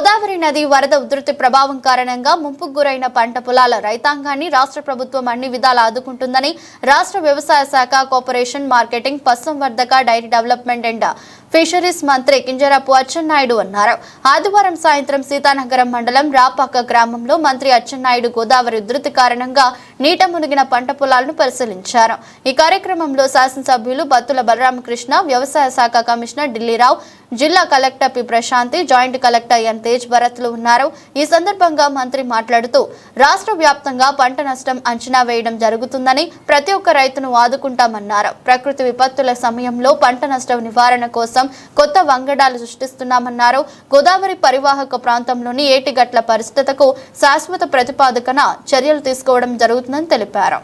గోదావరి నది వరద ఉధృతి ప్రభావం కారణంగా ముంపుకు గురైన పంట పొలాల రైతాంగాన్ని రాష్ట్ర ప్రభుత్వం అన్ని విధాలా ఆదుకుంటుందని రాష్ట్ర వ్యవసాయ శాఖ కోఆపరేషన్ మార్కెటింగ్ పశుసంవర్ధక డైరీ డెవలప్మెంట్ అండ్ ఫిషరీస్ మంత్రి కింజరాపు అచ్చెన్నాయుడు అన్నారు. ఆదివారం సాయంత్రం సీతానగరం మండలం రాపాక గ్రామంలో మంత్రి అచ్చెన్నాయుడు గోదావరి ఉధృతి కారణంగా నీట మునిగిన పంట పొలాలను పరిశీలించారు. ఈ కార్యక్రమంలో శాసనసభ్యులు బత్తుల బలరామకృష్ణ వ్యవసాయ శాఖ కమిషనర్ ఢిల్లీరావు జిల్లా collector P Prasanthi joint collector N Tej భరత్లు ఉన్నారు. ఈ సందర్భంగా మంత్రి మాట్లాడుతూ రాష్ట్ర వ్యాప్తంగా పంట నష్టం అంచనా వేయడం జరుగుతుందని ప్రతి ఒక్క రైతును ఆదుకుంటామన్నారు. ప్రకృతి విపత్తుల సమయంలో పంట నష్టం నివారణ కోసం కోసం కొత్త వంగడాలు సృష్టిస్తున్నామన్నారు. గోదావరి పరివాహక ప్రాంతంలోని ఏటిగట్ల పరిస్థితులకు శాశ్వత ప్రతిపాదకన చర్యలు తీసుకోవడం జరుగుతుందని తెలిపారు.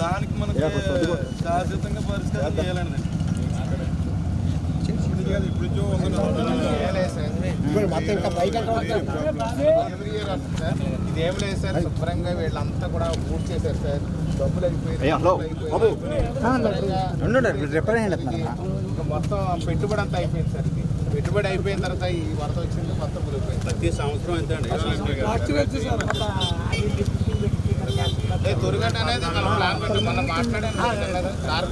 దానికి మనకి శాశ్వతంగా పరిష్కారం చేయాలండి. ఇదేం లేదు సార్ శుభ్రంగా వీళ్ళంతా కూడా పూర్తి చేశారు సార్. డబ్బులు మొత్తం పెట్టుబడి అంతా అయిపోయింది సార్ ఇది. పెట్టుబడి అయిపోయిన తర్వాత ఈ వరద వచ్చింది మొత్తం ప్రతి సంవత్సరం ఎంత అండి అదే దుర్ఘటన అనేది మనం ప్లాన్ పెట్టి మనం మాట్లాడాను కదా సార్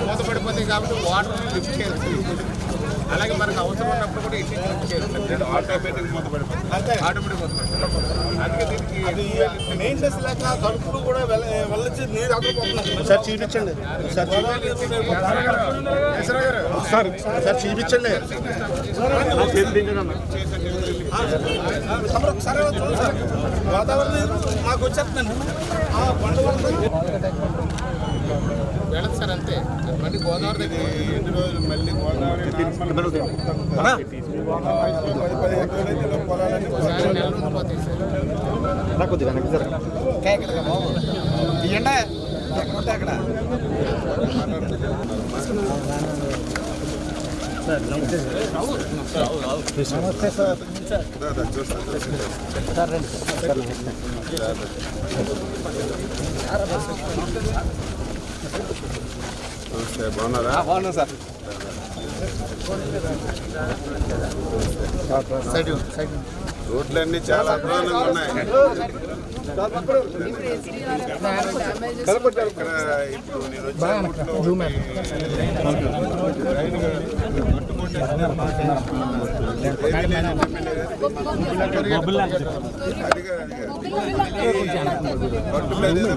మూతపడిపోతాయి కాబట్టి వాటర్ లిఫ్ట్ చేయాలి. అలాగే మనకు అవసరం ఉన్నప్పుడు కూడా ఇటు ఆటోమేటిక్ మూతపడిపోతుంది ఆటోమేటిక్ మూతపడిపోతుంది అందుకే దీనికి మెయింటెనెన్స్ లేక కడుపులు కూడా వెళ్ళ వెళ్ళొచ్చి నీరు అక్కడ సార్ చూపించండి సార్ సార్ సార్ చూపించండి సరే గోదావరి మాకు ఆ పంట వెళ్ళదు సార్ అంతే మళ్ళీ గోదావరి దగ్గర ఎన్ని రోజులు? మళ్ళీ గోదావరి ఒకసారి నెల రోజులు పోతాయి సార్ వెనక్కి జరగండి. నమస్తే బాగున్నారా సైడ్ సైడ్ రోడ్లన్నీ చాలా అధ్వానంగా ఉన్నాయి. ఇక్కడ ఇప్పుడు నేను వచ్చే రూట్లో పట్టులో ఏదో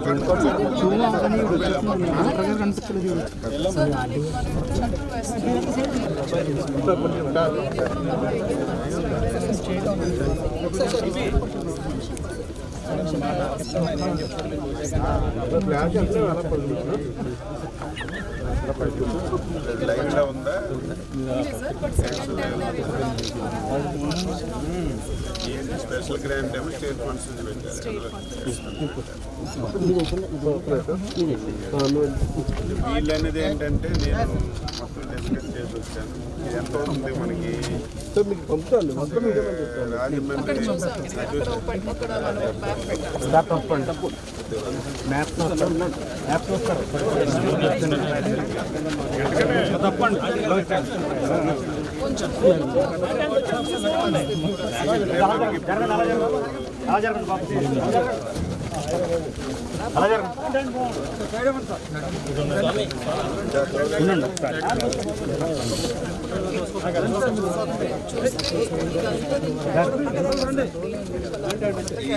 లైన్లో ఉందా ఏంటి స్పెషల్ గ్రాంట్ ఏమో స్టేట్ ఫండ్స్ నుంచి పెట్టారు వీళ్ళు అనేది ఏంటంటే నేను మొత్తం డిస్కస్ చేసి వచ్చాను ఇది ఎంత అవుతుంది మనకి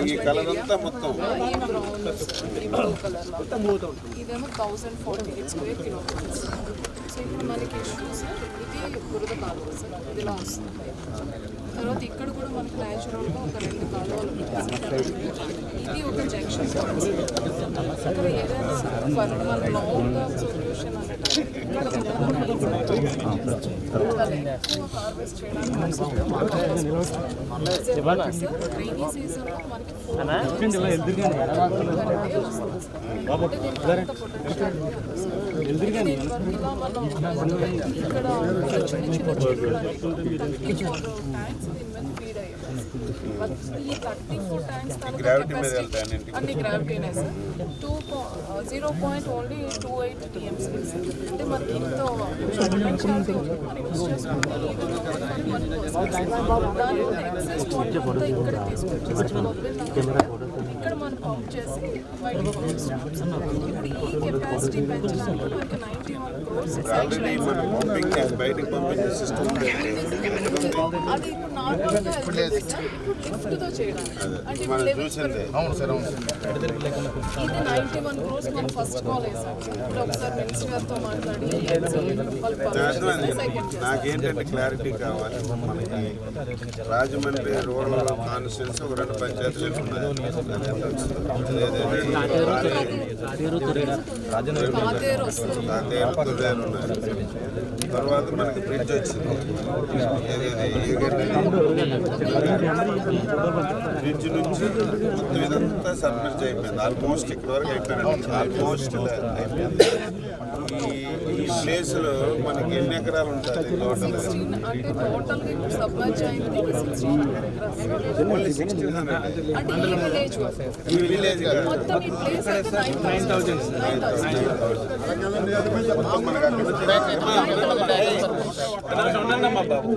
ఈ కలర్ అంతా మొత్తం. ఇదేమో thousand forty square kilometres so ఇప్పుడు మనకి ఇష్యూస్ ఇది బురద కాలువ సార్ ఇదిలా వస్తుంది తర్వాత ఇక్కడ కూడా మనకి న్యాచురల్గా ఒక రెండు కాలువలు ఇది ఒక జంక్షన్ ఇక్కడ ఏదైనా మన లాంగ్ ఇక్కడ చిన్న చిన్న ట్యాంక్స్ దీని మీద ఫీడ్ అయ్యాయి ఈ థర్టీ ఫోర్ ట్యాంక్స్ అన్ని గ్రావిటీనే sir. Two zero point only two eight TMC అంటే మనకి ఎంతో పొటెన్షియాలిటీ ఉంది మనం యూస్ చేసుకుంటే దాని ఎక్సెస్ వాటర్ చేసి ఈ కెపాసిటీ పెంచడానికి మనకి నైంటీ వన్ క్రోర్స్ శాంక్షన్ అయింది బయటకు పంపించే సిస్టమ్ అది ఇప్పుడు నార్మల్గా వెళ్తుంది సార్ ఇప్పుడు లిఫ్ట్తో చేయడానికి. అంటే ఇప్పుడు లెవెల్ అవును సార్ అవును ఇది నైంటీ వన్ క్రోర్స్ మనం ఫస్ట్ కాల్ వేసాం. ఇప్పుడు ఒకసారి మినిస్టర్ గారితో మాట్లాడి నాకేంటంటే క్లారిటీ కావాలి. మనకి రాజమండ్రి రూరల్ కాన్స్టిట్యూన్స్ ఒక రెండు పంచాయతీలు ఉన్నాయి. తర్వాత మనకి బ్రిడ్జ్ వచ్చింది ఏదేది బ్రిడ్జ్ నుంచి మొత్తం ఇదంతా సబ్మిట్ అయిపోయింది ఆల్మోస్ట్ ఇక్కడ వరకు అయిపోయింది ఆల్మోస్ట్ అయిపోయింది ఈ ఈ ప్లేస్లో మనకి ఎన్ని ఎకరాలు ఉంటుంది ఈ విలేజ్ కాదు?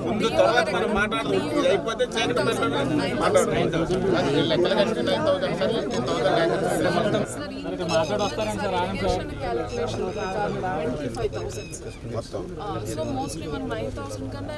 ముందు తర్వాత మనం మాట్లాడుకుంటాం ఇది అయిపోతే nine thousand sir thousand sir irrigation calculation ప్రకారం ట్వంటీ ఫైవ్ థౌసండ్ సార్ మొత్తం సో మోస్ట్లీ మనం నైన్ థౌసండ్ కన్నా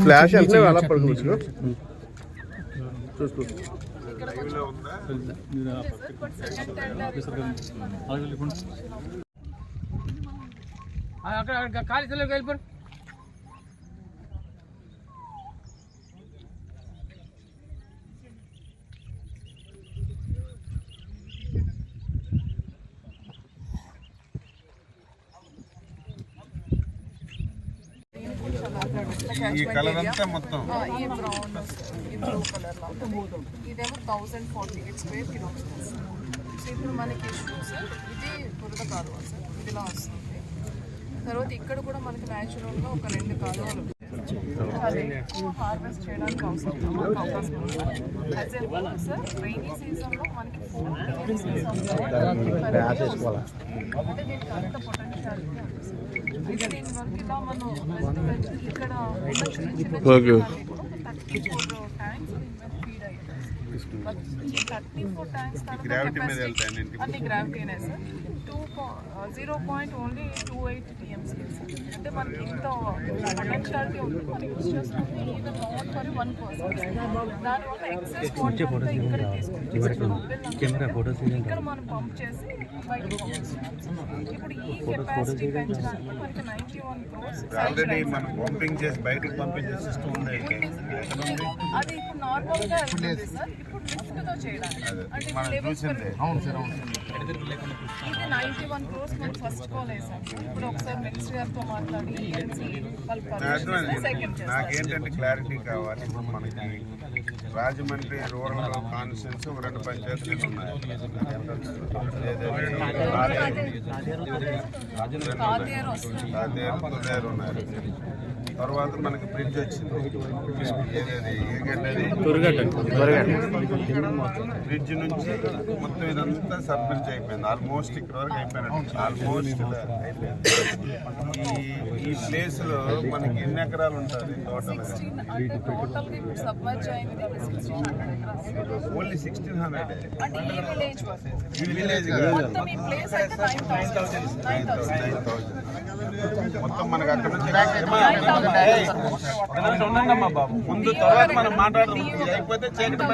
ఫ్లాష్ అంటే అలా పడుకోవచ్చు టెండర్ అక్కడ ఖాళీ స్థలంలోకి ఈ కలర్ అంతా మొత్తం. ఈ బ్రౌన్ ఈ బ్లూ కలర్లో. ఇదేమో thousand forty eight square kilometres so ఇప్పుడు మనకి ఇష్యూస్ ఇది బురద కాలువ సార్. ఇదిలా వస్తుంది. తర్వాత ఇక్కడ కూడా మనకి న్యాచురల్గా ఒక రెండు కాలువలు హార్వెస్ట్ చేయడానికి అవసరం అవకాశం ఉంది. సార్ రైనీ సీజన్లో మనకి ఫోర్ అంటే దీనికి అంత పొటెన్షియాలిటీ ఓకే. గ్రావిటీ మీద వెళ్తాయండి అన్ని గ్రావిటీనే sir. Two zero point only two eight అంటే మనకి ఇంత పొటెన్షియాలిటీ ఉంది. మనం యూస్ చేసుకుంటే even not for one percent దానివల్ల ఎక్సెస్ వాటర్ ఇక్కడ తీసుకుంటాం ఇక్కడ మనం పంప్ చేసి బయటకు ఇప్పుడు ఈ కెపాసిటీ పెంచడానికి మనకి నైంటీ వన్ క్రోర్స్ ఆల్రెడీ మనం పంపింగ్ చేసి బయటకు పంపించే సిస్టమ్ ఉంది. అది నార్మల్గా వెళ్తుంది సార్? ఇప్పుడు లిఫ్ట్తో చేయడానికి. అంటే ఇప్పుడు లెవెల్స్ అవును సార్ అవును ఇది నైన్టీ వన్ క్రోర్స్ మనం ఫస్ట్ కాల్ వేసాం ఇప్పుడు ఒకసారి మినిస్టర్ గారితో మాట్లాడి ఏజెన్సీ వాళ్ళు అర్థమైంది సెకండ్ చేస్తారు. నాకేంటంటే క్లారిటీ కావాలి. ఇప్పుడు మనకి రాజమండ్రి రూరల్ కాన్స్టిట్యూన్స్ ఒక రెండు పంచాయతీలు ఉన్నాయి. కాదేరు ఉన్నాయి. తర్వాత మనకి బ్రిడ్జ్ వచ్చింది. బ్రిడ్జ్ నుంచి మొత్తం ఇదంతా సబ్ బ్రిడ్జ్ అయిపోయింది. ఆల్మోస్ట్ ఇక్కడ వరకు అయిపోయినట్టు. ఆల్మోస్ట్ అయిపోయింది. ఈ ఈ ప్లేస్లో మనకి ఎన్ని ఎకరాలు ఉంటుంది total only sixteen hundred village nine thousand nine thousand మొత్తం అక్కడ నుంచి ముందు తర్వాత మనం మాట్లాడుతాం అయిపోతే చీకటి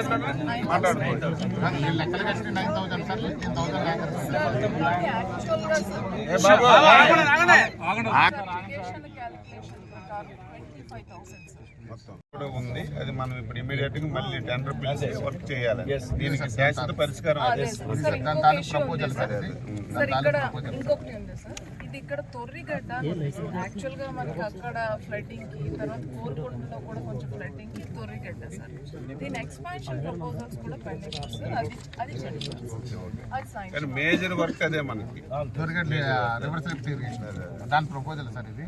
మొత్తం కూడా ఉంది అది మనం ఇప్పుడు ఇమీడియట్గా మళ్ళీ టెండర్ పిలిచి వర్క్ చేయాలి దీనికి శాశ్వత పరిష్కారం ప్రపోజల్ సార్ ఇక్కడ ఇంకొకటి ఉంది సార్ ఇది ఇక్కడ తొర్రిగడ్డ యాక్చువల్గా మనకి అక్కడ ఫ్లడ్డింగ్కి తర్వాత కోరుకొండలో కూడా కొంచెం ఫ్లడ్డింగ్కి తొర్రిగడ్డ సార్. దీని ఎక్స్పాన్షన్ ప్రపోజల్స్ కూడా పెండింగ్ సార్ అది అది అది సైన్ మేజర్ వర్క్ అదే మనకి. రివర్స్ దాని ప్రపోజల్ సార్ ఇది.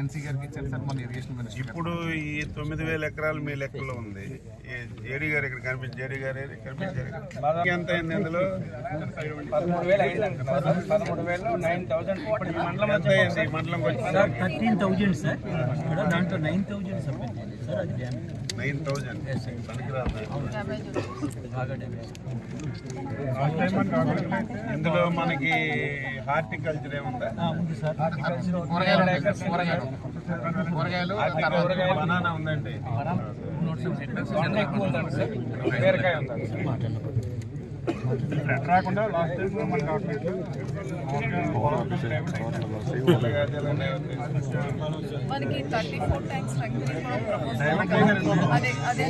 ఎన్సీ గారికి ఇచ్చారు సార్ మన ఇరిగేషన్ మినిస్టర్ ఇప్పుడు ఈ తొమ్మిది వేల ఎకరాలు మీ లెక్కలో ఉంది. జేడీ గారు ఇక్కడ కనిపించి జేడీ గారు? కనిపించారు ఇక్కడ. ఎంత అయింది ఇందులో? అయింది మండలం అయింది? వచ్చి థర్టీన్ థౌజండ్ సార్. ఇక్కడ దాంట్లో నైన్ థౌజండ్ సార్ అది డ్యామేజ్. Nine thousand. ఇందులో మనకి హార్టికల్చర్ ఏముందా? బనానా ఉందండి. బీరకాయ ఉందండి. రాకుండా లాస్ట్ టైం మనకి కూరగాయలు ఉన్నాయి. మనకి థర్టీ ఫోర్ ట్యాంక్స్ ప్రపోజల్ అదే అదే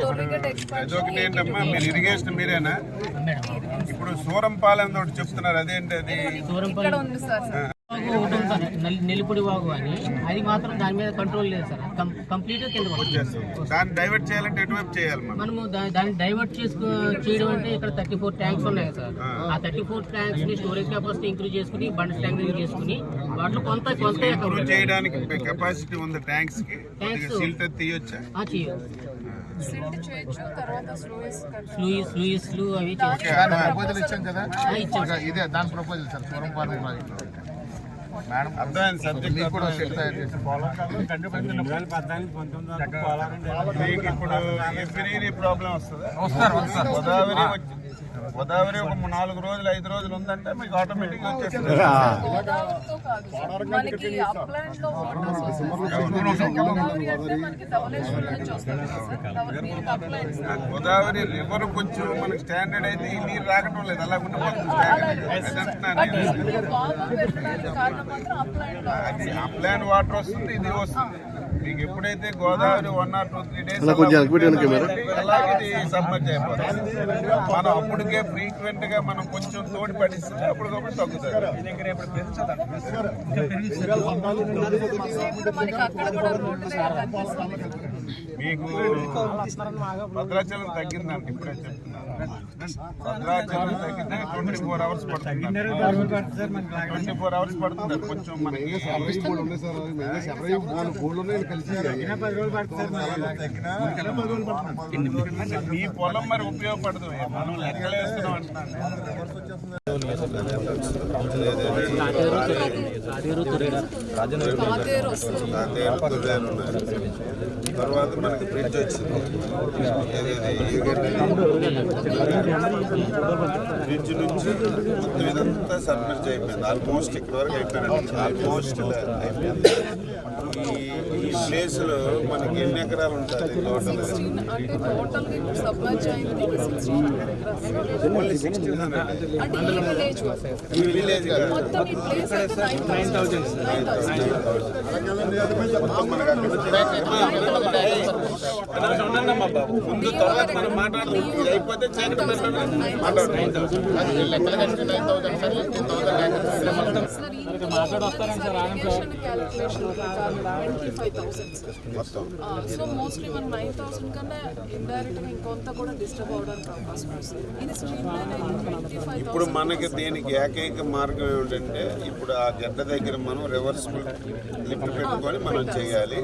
తొర్రిగడ్డ ఎక్స్పాన్షన్ అదొకటి ఏంటమ్మా? మీరు ఇరిగేషన్ మీరేనా? ఇప్పుడు సూరంపాలెం తోటి చెప్తున్నారు అదేంటి అది? ఇక్కడ ఉంది సార్. వాగు ఒకటి ఉంది సార్ నెల్లిపొడి వాగు అని అది మాత్రం దాని మీద కంట్రోల్ లేదు సార్ కంప్లీట్గా కింద పడుతుంది. దాన్ని డైవర్ట్ చేయాలంటే ఎటువైపు చేయాలి మనం మనము దాన్ని డైవర్ట్ చేసుకో చేయడం అంటే ఇక్కడ థర్టీ ఫోర్ ట్యాంక్స్ ఉన్నాయి సార్ ఆ థర్టీ ఫోర్ ట్యాంక్స్ని స్టోరేజ్ కెపాసిటీ ఇంక్రీజ్ చేసుకుని బండ్ ట్యాంక్ చేసుకుని వాటిలో కొంత కొంత చేయడానికి కెపాసిటీ ఉంది ట్యాంక్స్కి Tanks. సీల్తో తీయొచ్చా చేయొచ్చు. ఇదే దాని ప్రపోజల్ సార్ పూర్వం ప్రాజెక్ట్ ఇప్పుడు గోదావరి వచ్చి- గోదావరి ఒక నాలుగు రోజులు ఐదు రోజులు ఉందంటే మీకు ఆటోమేటిక్ గోదావరి రివర్ కొంచెం మనకి స్టాండర్డ్ అయితే ఈ నీరు రాకటం లేదు. అలా ఉండిపోతుంది అది అప్లాండ్ అప్లాన్ వాటర్ వస్తుంది ఇది వస్తుంది. మీకు ఎప్పుడైతే Godavari one or two three days అలాగే సబ్మర్జ్ అయిపోతుంది. మనం అప్పటికే ఫ్రీక్వెంట్గా మనం కొంచెం తోడి పడిస్తే అప్పటికప్పుడు తగ్గుతుంది. మీకు భద్రాచలం తగ్గిందండి ఇప్పుడే చెప్తున్నాను భద్రాచలం తగ్గితే ట్వంటీ ఫోర్ అవర్స్ పడుతుంది. ట్వంటీ ఫోర్ అవర్స్ పడుతుంది కొంచెం మనకి మీ పొలం మరి ఉపయోగపడదు మనం లెక్కలేస్తున్నాం అంటున్నాను తాతేరు వస్తుంది తర్వాత మనకి బ్రిడ్జ్ వచ్చింది. బ్రిడ్జ్ నుంచి మొత్తం ఇదంతా సబ్మిట్ అయిపోయింది. ఆల్మోస్ట్ ఇక్కడ వరకు అయిపోయినట్టు ఆల్మోస్ట్ అయిపోయింది. ప్లేస్లో మనకి ఎన్ని ఎకరాలు ఉంటుంది ముందు తర్వాత మనం మాట్లాడదాం ఇది అయిపోతే చైనా మాట్లాడుకుంటాం calculation twenty five thousand sir. So mostly మన నైన్ థౌసండ్ కన్నా ఇండైరెక్ట్గా ఇంకొంత కూడా డిస్టర్బ్ అవడానికి అవకాశం వస్తుంది ఇది స్ట్రీమ్ లైన్ అయితే ట్వంటీ ఫైవ్ ఇప్పుడు మనకి దీనికి ఏకైక మార్గం ఏమిటంటే ఇప్పుడు ఆ గడ్డ దగ్గర మనం రివర్సిబుల్ లిఫ్ట్ పెట్టుకొని మనం చేయాలి.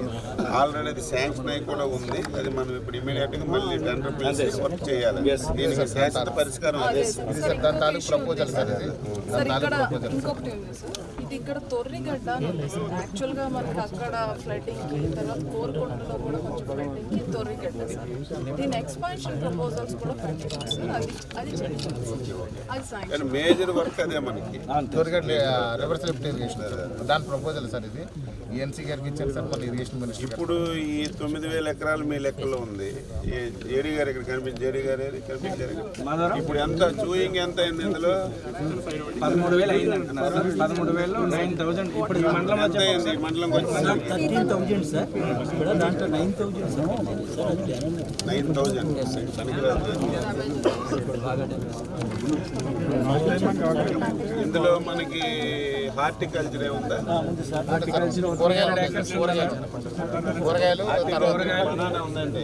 ఆల్రెడీ అది శాంక్షన్ అయి కూడా ఉంది. అది మనం ఇప్పుడు ఇమీడియట్గా మళ్ళీ టెండర్ పిలిచి వర్క్ చేయాలి. దీనికి శాశ్వత పరిష్కారం అదే ప్రపోజల్ సార్ ఇంకొకటి ఉంది సార్ ఇది ఇక్కడ తొర్రిగడ్డ అని ఉంది. సార్ యాక్చువల్గా మనకి అక్కడ ఫ్లడ్డింగ్కి తర్వాత కోరుకొండలో కూడా కొంచెం ఫ్లడ్డింగ్కి తొర్రిగడ్డ. సార్ దీని ఎక్స్పాన్షన్ ప్రపోజల్స్ కూడా పెట్టారు. సార్ అది అది అది సాయం మేజర్ వర్క్ అదే మనకి. త్వరగడ్డ రివర్స్ లిఫ్ట్ ఇరిగేషన్ దాని ప్రపోజల్ సార్ ఇది. ఈఎన్సీ గారికి ఇచ్చారు సార్ మన ఇరిగేషన్ మినిస్టర్ ఇప్పుడు ఈ తొమ్మిది వేల ఎకరాలు మీ లెక్కలో ఉంది. జేడీ గారు ఇక్కడ కనిపించి జేడీ గారు? కనిపించారు. ఇప్పుడు ఎంత చూయింగ్ ఎంత అయింది ఇందులో? పదమూడు వేలు అయింది పదమూడు వేలు నైన్ థౌసండ్ ఇప్పుడు ఈ మండలం అయింది ఈ వచ్చింది థర్టీన్ థౌజండ్ సార్. ఇక్కడ దాంట్లో nine sir. Damage nine thousand. ఇందులో మనకి హార్టికల్చర్ ఏముందా? కూరగాయలు కూరగాయలు తర్వాత బనానా ఉందండి.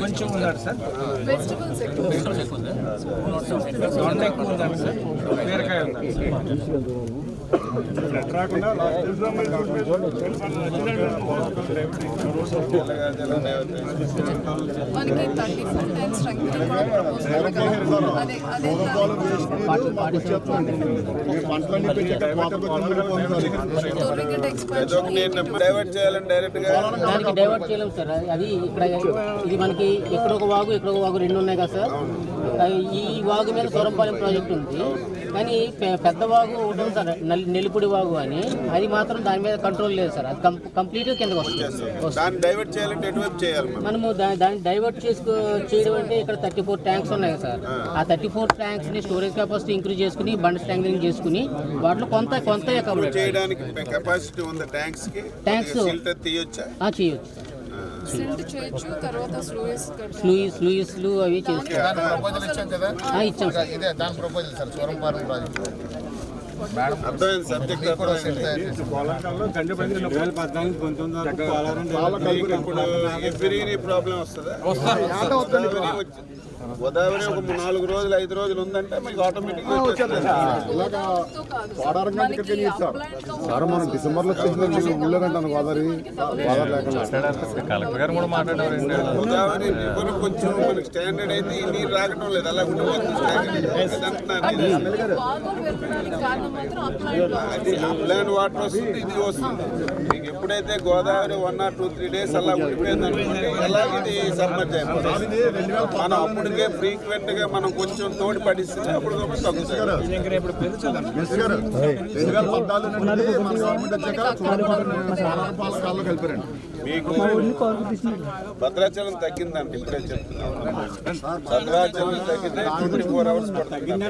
కొంచెం ఉందంట సార్. వెజిటబుల్స్ ఎక్కువ. సార్. బీరకాయ మనకి థర్టీ ఫోర్ టైమ్స్ అదే అదే ఎక్స్పాన్షన్ డైవర్ట్ చేయాలని డైరెక్ట్గా దానికి డైవర్ట్ చేయలేము సార్ అది ఇక్కడ ఇది మనకి ఇక్కడ ఒక వాగు ఇక్కడ ఒక వాగు రెండు ఉన్నాయి కదా సార్ ఈ వాగు మీద సొరంపాలెం ప్రాజెక్ట్ ఉంది. కానీ పెద్ద వాగు ఒకటి సార్ నల్- నెల్లిపుడి వాగు అని. అది మాత్రం దాని మీద కంట్రోల్ లేదు సార్. అది కంప్లీట్ కిందకి వస్తుంది. మనము దాన్ని డైవర్ట్ చేసుకో చేయడం అంటే ఇక్కడ థర్టీ ఫోర్ ట్యాంక్స్ ఉన్నాయి సార్. ఆ. థర్టీ ఫోర్ ట్యాంక్స్ని స్టోరేజ్ కెపాసిటీ ఇంక్రీజ్ చేసుకుని బండ్ స్టాండింగ్ చేసుకుని వాటిలో కొంత కొంత చేయడానికి కెపాసిటీ ఉంది ట్యాంక్స్కి? చేయొచ్చు. సిల్ట్ చేయొచ్చు తర్వాత స్లూయిస్ స్లూయిస్ స్లూయిస్లు అవి ప్రపోజల్ ఇచ్చాం ఇదే దాని proposal sir Surampalem project. Problem వస్తుందా? గోదావరి గోదావరి ఒక నాలుగు రోజులు ఐదు రోజులు ఉందంటే మీకు ఆటోమేటిక్ సార్ మనం డిసెంబర్లో కంటాను గోదావరి గోదావరి లేకుండా. గోదావరి రివర్ కొంచెం మనకి స్టాండర్డ్ అయితే ఈ నీరు రాకటం లేదు. అలా అది అప్లాండ్ వాటర్ వస్తుంది ఇది వస్తుంది. మీకు ఎప్పుడైతే Godavari one or two three days అలా ఉండిపోయింది అనుకోండి ఎలా ఇది సమ్మర్ అయిపోతుంది? మనం అప్పటికే ఫ్రీక్వెంట్గా మనం కొంచెం తోడి పడిస్తే అప్పుడు తగ్గుతుంది పాల మీకు భద్రాచలం తగ్గిందంటే ఇప్పుడే చెప్తున్నాను భద్రాచలం తగ్గితే ట్వంటీ ఫోర్ అవర్స్ పడుతుంది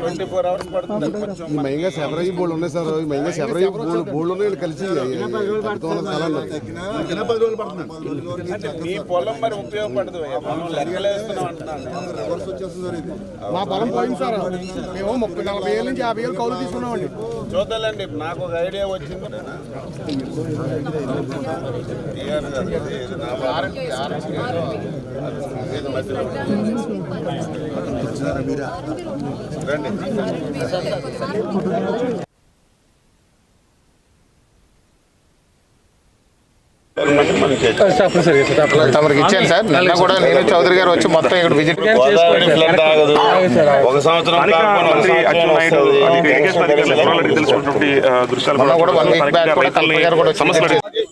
ట్వంటీ ఫోర్ అవర్స్ పడుతుంది కొంచెం సెవరయ్యి బోర్డు ఉన్నాయి సార్ ఈ మైంగా సెవరయ్యి బోర్డు బోర్డు ఉన్నాయి కలిసి మీ పొలం మరి ఉపయోగపడదు మనం లెక్కలేస్తున్నాం అంటున్నాను మా పొలం పోయింది సార్. మేము ముప్పై నలభై ఏళ్ళ నుంచి యాభై ఏళ్ళు కౌలు తీసుకున్నామండి. చూద్దాలండి నాకు ఒక ఐడియా వచ్చింది. రండి. తమరికి ఇచ్చాను సార్. నిన్న కూడా నేను చౌదరి గారు వచ్చి మొత్తం ఇక్కడ విజిట్ ఒక సంవత్సరం కూడా వన్ వీక్ బ్యాక్ కూడా కలెక్టర్ గారు కూడా వచ్చి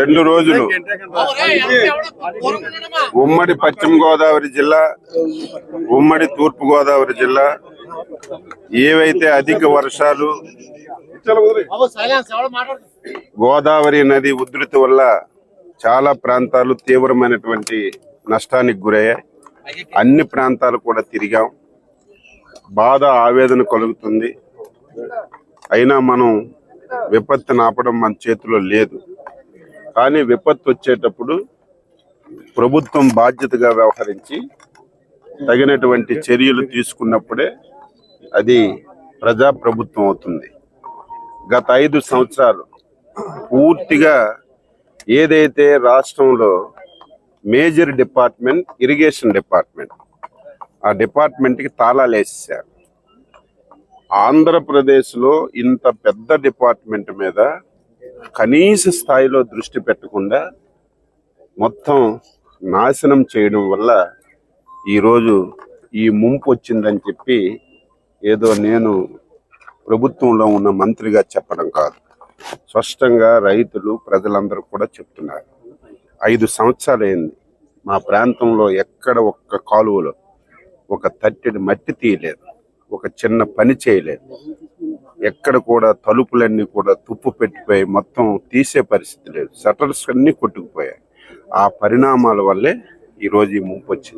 రెండు రోజులు. ఉమ్మడి పశ్చిమ గోదావరి జిల్లా ఉమ్మడి తూర్పు గోదావరి జిల్లా ఏవైతే అధిక వర్షాలు గోదావరి నది ఉధృతి వల్ల చాలా ప్రాంతాలు తీవ్రమైనటువంటి నష్టానికి గురయ్యాయి. అన్ని ప్రాంతాలు కూడా తిరిగాం. బాధ ఆవేదన కలుగుతుంది. అయినా మనం విపత్తును ఆపడం మన చేతిలో లేదు. కానీ విపత్తు వచ్చేటప్పుడు ప్రభుత్వం బాధ్యతగా వ్యవహరించి తగినటువంటి చర్యలు తీసుకున్నప్పుడే అది ప్రజాప్రభుత్వం అవుతుంది. గత ఐదు సంవత్సరాలు పూర్తిగా ఏదైతే రాష్ట్రంలో మేజర్ డిపార్ట్మెంట్ ఇరిగేషన్ డిపార్ట్మెంట్ ఆ డిపార్ట్మెంట్కి తాళాలు వేసేసారు ఆంధ్రప్రదేశ్లో ఇంత పెద్ద డిపార్ట్మెంట్ మీద కనీస స్థాయిలో దృష్టి పెట్టకుండా మొత్తం నాశనం చేయడం వల్ల ఈరోజు ఈ ముంపు వచ్చిందని చెప్పి ఏదో నేను ప్రభుత్వంలో ఉన్న మంత్రిగా చెప్పడం కాదు. స్పష్టంగా రైతులు ప్రజలందరూ కూడా చెప్తున్నారు. ఐదు సంవత్సరాలైంది. మా ప్రాంతంలో ఎక్కడ ఒక్క కాలువలో ఒక తట్టెడు మట్టి తీయలేదు. ఒక చిన్న పని చేయలేదు. ఎక్కడ కూడా తలుపులన్నీ కూడా తుప్పు పెట్టిపోయి మొత్తం తీసే పరిస్థితి లేదు. షట్టర్స్ అన్నీ కొట్టుకుపోయాయి. ఆ పరిణామాల వల్లే ఈరోజు ఈ ముంపు వచ్చింది.